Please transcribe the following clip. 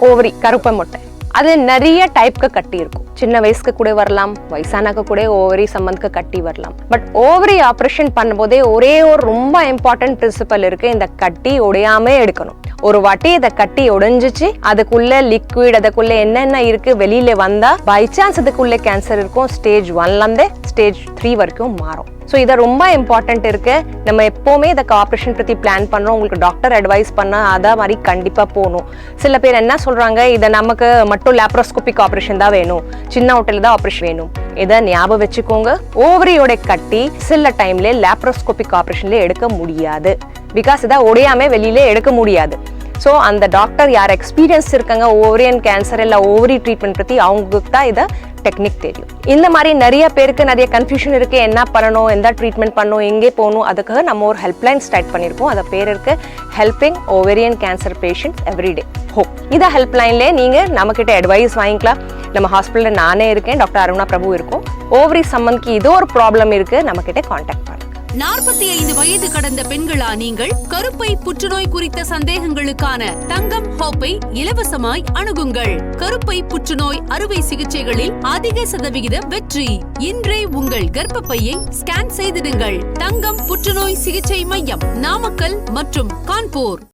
Ovary கருப்பை முட்டை. அது நிறைய டைப்க்கு கட்டி இருக்கும் சின்ன வயசுக்கு கூட வரலாம் வயசானாக்க கூட ஓவரி சம்பந்தக்கு கட்டி வரலாம். பட் ஓவரி ஆப்ரேஷன் பண்ணும்போதே ஒரே ஒரு ரொம்ப இம்பார்ட்டன்ட் பிரின்சிபல் இருக்கு. இந்த கட்டி உடையாம எடுக்கணும். ஒரு வாட்டி இதை கட்டி உடைஞ்சிச்சு அதுக்குள்ள லிக்விட் அதுக்குள்ள என்னென்ன இருக்கு வெளியில வந்தா பை சான்ஸ் அதுக்குள்ள கேன்சர் இருக்கும். ஸ்டேஜ் ஒன்ல இருந்தே ஸ்டேஜ் த்ரீ வரைக்கும் மாறும். ஸோ இதை ரொம்ப இம்பார்ட்டன்ட் இருக்கு. நம்ம எப்போவுமே இதை ஆப்ரேஷன் பற்றி பிளான் பண்ணுறோம் உங்களுக்கு டாக்டர் அட்வைஸ் பண்ணால் அதே மாதிரி கண்டிப்பாக போகணும். சில பேர் என்ன சொல்கிறாங்க இதை நமக்கு மட்டும் லேப்ரோஸ்கோபிக் ஆப்ரேஷன் தான் வேணும். சின்ன ஹோட்டல் தான் ஆப்ரேஷன் வேணும். இதை ஞாபகம் வச்சுக்கோங்க. ஓவரியோட கட்டி சில டைம்ல லேப்ரோஸ்கோபிக் ஆப்ரேஷன்ல எடுக்க முடியாது. பிகாஸ் இதை உடையாமல் வெளியிலே எடுக்க முடியாது. ஸோ அந்த டாக்டர் யார் எக்ஸ்பீரியன்ஸ் இருக்காங்க? ஓவரியன் கேன்சர் இல்லை ஓவரி ட்ரீட்மெண்ட் பற்றி அவங்களுக்கு தான் இதை டெக்னிக் தெரியும். இந்த மாதிரி நிறைய பேருக்கு நிறைய கன்ஃபியூஷன் இருக்குது என்ன பண்ணணும்? எந்த ட்ரீட்மெண்ட் பண்ணணும்? எங்கே போகணும்? அதுக்காக நம்ம ஒரு ஹெல்ப்லைன் ஸ்டார்ட் பண்ணியிருக்கோம். அது பேர் இருக்கு helping ovarian cancer patient everyday hope இந்த ஹெல்ப்லைன்லேயே நீங்கள் நம்மக்கிட்ட அட்வைஸ் வாங்கிக்கலாம். நம்ம ஹாஸ்பிட்டலில் நானே இருக்கேன். டாக்டர் அருணா பிரபு இருக்கும். ஓவரி சம்மந்த்க்கு இது ஒரு ப்ராப்ளம் இருக்கு. நம்மக்கிட்ட காண்டாக்ட் பண்ணுங்க. நாற்பத்தி ஐந்து வயது கடந்த பெண்களா நீங்கள்? கருப்பை புற்றுநோய் குறித்த சந்தேகங்களுக்கான தங்கம் ஹோப்பை இலவசமாய் அணுகுங்கள். கருப்பை புற்றுநோய் அறுவை சிகிச்சைகளில் அதிக சதவிகித வெற்றி. இன்றே உங்கள் கர்ப்பப்பையை ஸ்கேன் செய்திடுங்கள். தங்கம் புற்றுநோய் சிகிச்சை மையம் நாமக்கல் மற்றும் கான்பூர்.